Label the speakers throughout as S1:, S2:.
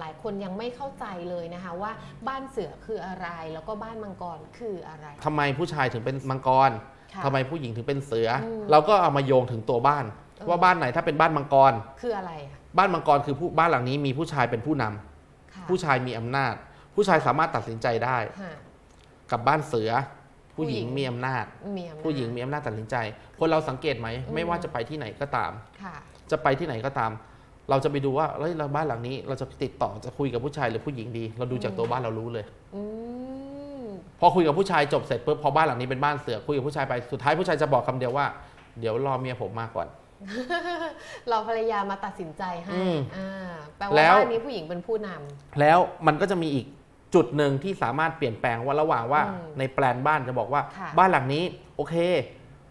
S1: หลายคนยังไม่เข้าใจเลยนะคะว่าบ้านเสือคืออะไร แล้วก็บ้านมังกรคืออะไร
S2: ทำไมผู้ชายถึงเป็นมังกร
S1: ค่ะ
S2: ทำไมผู้หญิงถึงเป็นเสืออ
S1: ม
S2: เราก็เอามาโยงถึงตัวบ้าน
S1: เออ
S2: ว่าบ้านไหนถ้าเป็นบ้านมังกร
S1: คืออะไรอะ
S2: บ้านมังกรคือผู้บ้านหลังนี้มีผู้ชายเป็นผู้นำ
S1: ค่ะ
S2: ผู้ชายมีอำนาจ ผู้ชายสามารถตัดสินใจได้
S1: ค่ะ
S2: กับบ้านเสือ ผู้หญิง
S1: ผู้หญิง
S2: มีอำนาจ
S1: มีอำนาจ
S2: ผู้หญิงมีอำนาจตัดสินใจ คนเราสังเกตไหม
S1: อืม
S2: ไม่ว่าจะไปที่ไหนก็ตาม
S1: ค่ะ
S2: จะไปที่ไหนก็ตาม เราจะไปดูว่าเฮ้ยเราบ้านหลังนี้ เราจะติดต่อจะคุยกับผู้ชายหรือผู้หญิงดี เราดูจากตัวบ้านเรารู้เลย
S1: อืม
S2: พอคุยกับผู้ชายจบเสร็จปุ๊บพอบ้านหลังนี้เป็นบ้านเสือคุยกับผู้ชายไปสุดท้ายผู้ชายจะบอกคำเดียวว่า เดี๋ยวรอเมียผมมาก่อน
S1: เราภรรยามาตัดสินใจให้
S2: อืม
S1: อ่าแปล
S2: แล้
S1: ว่าวบ้านนี้ผู้หญิงเป็นผู้นำ
S2: แล้วมันก็จะมีอีกจุดหนึ่งที่สามารถเปลี่ยนแปลงว่าระหว่างว่า
S1: อืม
S2: ในแปลนบ้านจะบอกว่า
S1: ค่ะ
S2: บ้านหลังนี้โอเค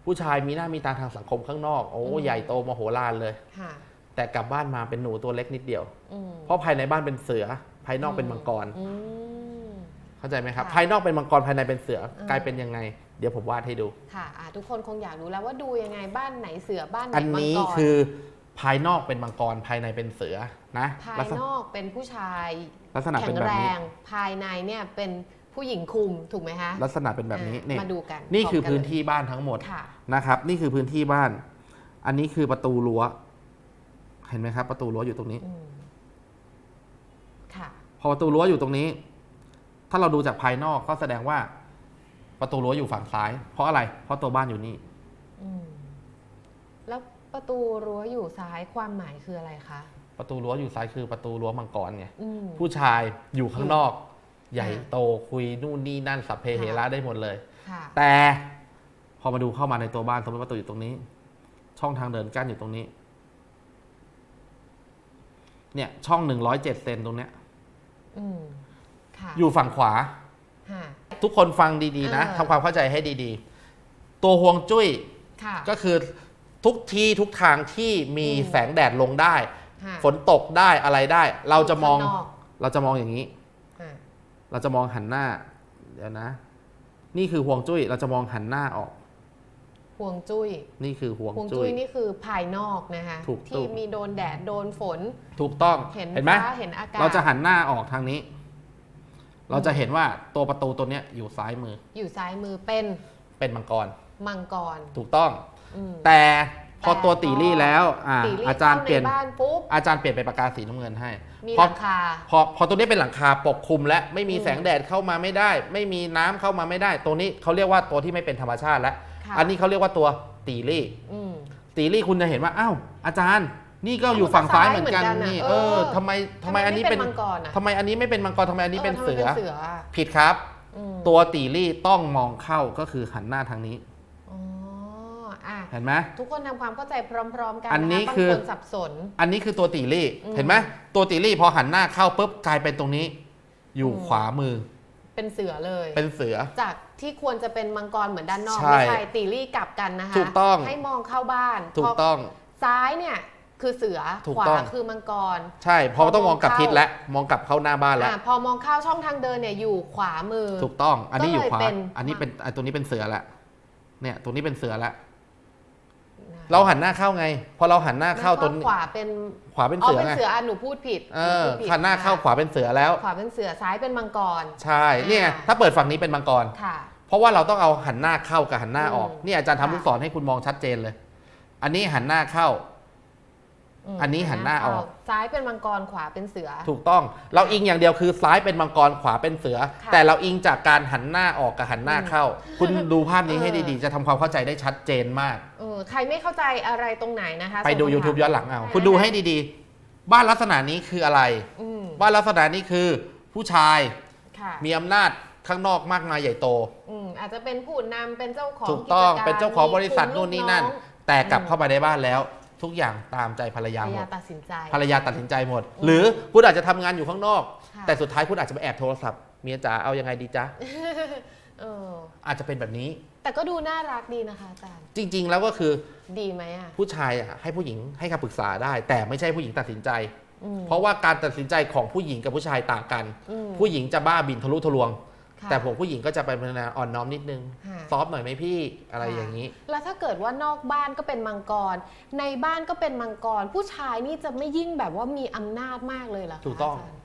S2: ผู้ชายมีหน้ามีตาทางสังคมข้างนอก โอ้
S1: อืม
S2: ใหญ่โตมโหฬารเลย
S1: ค่ะ
S2: แต่กลับบ้านมาเป็นหนูตัวเล็กนิดเดียว
S1: อืม
S2: เพราะภายในบ้านเป็นเสือ ภายนอกเป็นมังกร
S1: อืม
S2: เข้าใจไหมครับ
S1: ค่ะ
S2: ภายนอกเป็นมังกรภายในเป็นเสือ
S1: อืม
S2: กลายเป็นยังไง เดี๋ยวผมวาดให้ดู
S1: ค่ะอ่าทุกคนคงอยากรู้แล้วว่าดูยังไงบ้านไหนเสือบ้านไหน
S2: อัน
S1: มัง
S2: นี้
S1: กร
S2: คือภายนอกเป็นมังกรภายในเป็นเสือนะ
S1: ภาย
S2: ลักษ
S1: น
S2: ณะ
S1: อกเป็นผู้ชาย
S2: ลักษณะ
S1: แข็
S2: เป็น
S1: ง
S2: แบบ
S1: แร
S2: นี้
S1: งภายในเนี่ยเป็นผู้หญิงคุมถูกไหมคะ
S2: ลักษณะเป็นแบบนี้
S1: อ่า
S2: เนี่ย
S1: มาดูกัน
S2: นี่คือ
S1: พร้มกั
S2: พื้น
S1: เลย
S2: ที่บ้านทั้งหมด
S1: ค่ะ
S2: นะครับ นี่คือพื้นที่บ้าน อันนี้คือประตูรั้ว เห็นไหมครับ ประตูรั้วอยู่ตรงนี้
S1: อืมค่ะ
S2: พอประตูรั้วอยู่ตรงนี้ ถ้าเราดูจากภายนอกก็แสดงว่า ประตูรั้วอยู่ฝั่งซ้าย เพราะอะไร เพราะตัวบ้านอยู่นี่
S1: อืมแล้วประตูรั้วอยู่ซ้ายความหมายคืออะไรคะ
S2: ประตูรั้วอยู่ซ้ายคือประตูรั้วมังกรไง
S1: อืม
S2: ผู้ชายอยู่ข้างนอก ใหญ่
S1: อ่า
S2: โตคุยนู่นนี่นั่นสัพเพเหระได้หมดเลย
S1: ค่ะ
S2: แต่พอมาดูเข้ามาในตัวบ้านสมมติประตูอยู่ตรงนี้ ช่องทางเดินกั้นอยู่ตรงนี้ เนี่ยช่องหนึ่งร้อยเจ็ดเซนตรงเนี้ย
S1: อืมค่ะ
S2: อยู่ฝั่งขวา
S1: ค่ะ
S2: ทุกคนฟังดีๆนะ
S1: เออ
S2: ทำความเข้าใจให้ดีๆ ตัวห่วงจุ้ย
S1: ค่ะ
S2: ก็คือทุกที่ทุกทางที่มี
S1: อืม
S2: แสงแดดลงได้
S1: ค่ะ
S2: ฝนตกได้อะไรได้ เราจะมอง
S1: ข้างนอก
S2: เราจะมองอย่างนี้
S1: ค่ะ
S2: เราจะมองหันหน้า เดี๋ยวนะ นี่คือห่วงจุ้ย เราจะมองหันหน้าออก
S1: ห่วงจุ้ย
S2: นี่คือห่วง
S1: ห่วง
S2: จุ้
S1: จุ้
S2: ย
S1: ย นี่คือภายนอกนะคะ
S2: ถูก
S1: ที่มีโดนแดดโดนฝน
S2: ถูกต้อง
S1: เห็น
S2: ไหม
S1: ฟ้าเห็นอากาศ
S2: เราจะหันหน้าออกทางนี้ เราจะเห็นว่าตัวประตูตัวเนี้ยอยู่ซ้ายมือ
S1: อยู่ซ้ายมือเป็น
S2: เป็นมังกร
S1: มังกร
S2: ถูกต้อง
S1: อืม
S2: แต่พอ
S1: แต่
S2: ตัวตีรี่แล้วอ่า
S1: ตีรี่
S2: อาจารย์เปลี่ยน
S1: ในบ้านปุ๊บ
S2: อาจารย์เปลี่ยนเป็นปากกาสีน้ำเงินให้
S1: มี
S2: พ
S1: ห
S2: อ
S1: ลังคา
S2: พอพอตัวนี้เป็นหลังคาปกคลุมและไม่มี
S1: อืม
S2: แสงแดดเข้ามาไม่ได้ ไม่มีน้ำเข้ามาไม่ได้ ตัวนี้เขาเรียกว่าตัวที่ไม่เป็นธรรมชาติแล้ว
S1: ค่ะ
S2: อันนี้เขาเรียกว่าตัวตีรี่
S1: อืม
S2: ตีรี่คุณจะเห็นว่าอ้าวอาจารย์ นี่ก็อยู่ฝั่งซ้ายเหมือนกัน
S1: เหมือนกันน่ะ
S2: นี่
S1: เอ
S2: เอ
S1: อ
S2: อทำไมทำไมอันนี้เป็น
S1: มังกรอะ
S2: ทำไมอันนี้ไม่เป็นมังกรทำไมอันนี้เป็น
S1: ทำไม
S2: เสือ
S1: เสืออะ
S2: ผิดครับ
S1: อืม
S2: ตัวตีรี่ต้องมองเข้าก็คือหันหน้าทางนี้
S1: อ๋ออะ
S2: เห็นไหม
S1: ทุกคนทำความเข้าใจพร้อม ๆ กันะะ
S2: อันนี้
S1: บาง
S2: คือ
S1: คนสับสน
S2: อันนี้คือตัวตีรี่
S1: อืม
S2: เห็นไหมตัวตีรี่พอหันหน้าเข้าปุ๊บกลายเป็นตรงนี้ อยู่
S1: อืม
S2: ขวามือ
S1: เป็นเสือเลย
S2: เป็นเสือ
S1: จากที่ควรจะเป็นมังกรเหมือนด้านนอก
S2: ใช่
S1: ไม่ใช่ตีรี่กลับกันนะคะ
S2: ถูกต้อง
S1: ให้มองเข้าบ้าน
S2: ถู
S1: พ
S2: กต้อง
S1: ซ้ายเนี่ยคือเสือ
S2: ถูก
S1: ขวา
S2: ต้อง
S1: คือมังกร
S2: ใช่เพอต้องมองกลับ
S1: มองเข้า
S2: ทิศแล้วมองกลับเข้าหน้าบ้านแล้ว
S1: อะพอมองเข้าช่องทางเดินเนี่ยอยู่ขวามือ
S2: ถูกต้อง อันนี้อยู่ขวา
S1: ก็เลยเป็น
S2: อันนี้เป็นไอ้ตัวนี้เป็นเสือละ เนี่ย ตัวนี้เป็นเสือละ
S1: นะ
S2: เราหันหน้าเข้าไง พอเราหันหน้าเข้าตัว
S1: แล้ว
S2: นี้
S1: ก็ขวาเป็น
S2: ขวาเป็น
S1: อ๋อ
S2: เสือ
S1: เป็น
S2: ไง
S1: เสืออะหนูพูดผิด
S2: เออ
S1: นูพูดผิด
S2: หันหน้าเข้าขวาเป็นเสือแล้ว
S1: ขวาเป็นเสือซ้ายเป็นมังกร
S2: ใช่เนี่ยถ้าเปิดฝั่งนี้เป็นมังกร
S1: ค่ะ
S2: เพราะว่าเราต้องเอาหันหน้าเข้ากับหันหน้าออก
S1: อืม
S2: นี่อาจารย์ทำ
S1: ค่ะ
S2: ลูกศรให้คุณมองชัดเจนเลย อันนี้หันหน้าเข้า
S1: ม
S2: อันนี้หันหน้าออก
S1: ซ้ายเป็นมังกรขวาเป็นเสือ
S2: ถูกต้อง เราอิงอย่างเดียวคือซ้ายเป็นมังกรขวาเป็นเสือ
S1: ค่ะ
S2: แต่เราอิงจากการหันหน้าออกกับหันหน้า
S1: อืม
S2: เข้า คุณดูภาพนี้ให้
S1: เออ
S2: ดีๆ จะทำความเข้าใจได้ชัดเจนมาก
S1: เออใครไม่เข้าใจอะไรตรงไหนนะคะ
S2: ไปดู
S1: ส่งคำถาม
S2: YouTube ย้อนหลังเอา
S1: ได้
S2: คุณดูให้ดีๆ บ้านลักษณะนี้คืออะไร
S1: อืม
S2: บ้านลักษณะนี้คือผู้ชาย
S1: ค่ะ
S2: มีอำนาจข้างนอกมากมายใหญ่โต
S1: อืมอาจจะเป็นผู้นำเป็นเจ้าของ
S2: ถูกต้อง
S1: จร
S2: เป็นเจ้าของบริษัท
S1: มี
S2: นู่นนี่นั่น
S1: ลูกอง
S2: แต่กลับ
S1: อืม
S2: เข้ามาในบ้านแล้ว ทุกอย่างตามใจภรรยา
S1: ภรร
S2: หม
S1: ยา
S2: ด
S1: ตัดสินใจ
S2: ภรรยาตัดสินใจหมด
S1: อืม
S2: หรือคุณอาจจะทำงานอยู่ข้างนอก
S1: ค่ะ
S2: แต่สุดท้ายคุณอาจจะไปแอบโทรศัพท์เมียจ๋าเอายังไงดีจ๊ะ
S1: เออ
S2: อาจจะเป็นแบบนี้
S1: แต่ก็ดูน่ารักดีนะคะอาจารย์
S2: จริง ๆ แล้วก็คือ
S1: ดีไหมอะ
S2: ผู้ชายอะให้ผู้หญิงให้คำปรึกษาได้ แต่ไม่ใช่ผู้หญิงตัดสินใจ
S1: อืม
S2: เพราะว่าการตัดสินใจของผู้หญิงกับผู้ชายต่างกัน
S1: อืม
S2: ผู้หญิงจะบ้าบินทะลุทะลวง
S1: ค่ะ
S2: แต่ผมผู้หญิงก็จะไปเป็นแนวอ่อนน้อมนิดนึง
S1: ค่ะ
S2: ซอฟต์หน่อยไหมพี่อะไรอย่างนี้
S1: แล้วถ้าเกิดว่านอกบ้านก็เป็นมังกร ในบ้านก็เป็นมังกร ผู้ชายนี่จะไม่ยิ่งแบบว่ามีอำนาจมากเลยเหรอคะ
S2: ถูกต้องา
S1: จารย์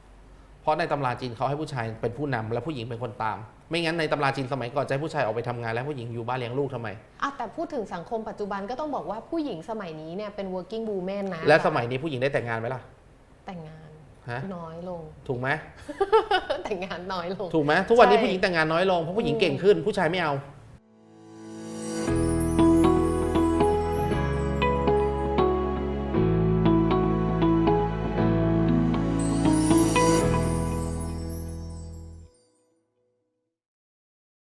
S2: เพราะในตำราจีนเขาให้ผู้ชายเป็นผู้นำและผู้หญิงเป็นคนตาม ไม่งั้นในตำราจีนสมัยก่อนจะให้ผู้ชายออกไปทำงานและผู้หญิงอยู่บ้านเลี้ยงลูกทำไม
S1: อะแต่พูดถึงสังคมปัจจุบันก็ต้องบอกว่าผู้หญิงสมัยนี้เนี่ยเป็น working woman นะ
S2: และสมัยนี้ผู้หญิงได้แต่งงานไหมล่ะ
S1: แต่งงาน
S2: ฮะ
S1: น้อยลง
S2: ถูกไหม
S1: แต่งงานน้อยลง
S2: ถูกไหมทุกวันนี้
S1: ใช่
S2: ผู้หญิงแต่งงานน้อยลงเพราะผู้หญิงเก่งขึ้นผู้ชายไม่เอา
S1: อ